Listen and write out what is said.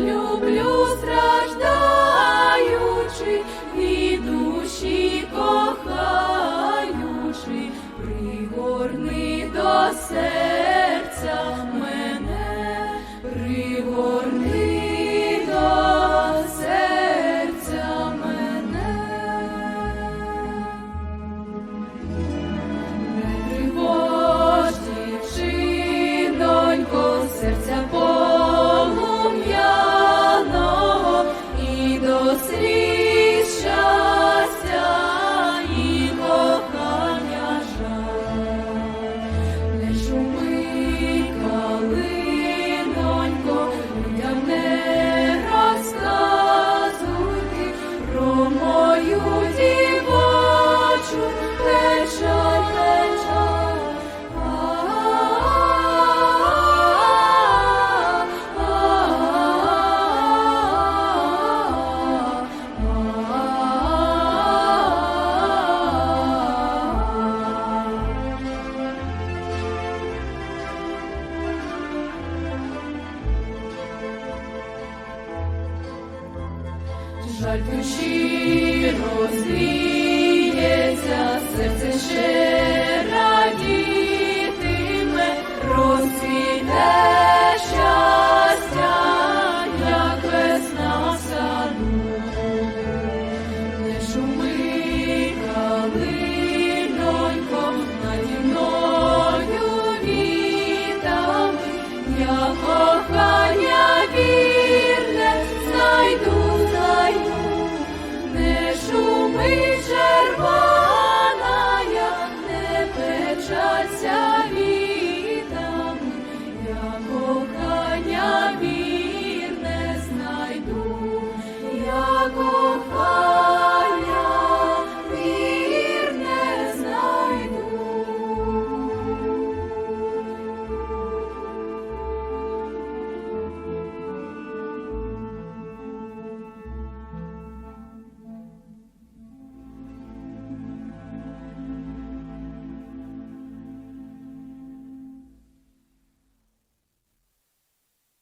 люблю страждаючи, Жаль душі розвіється, серце ще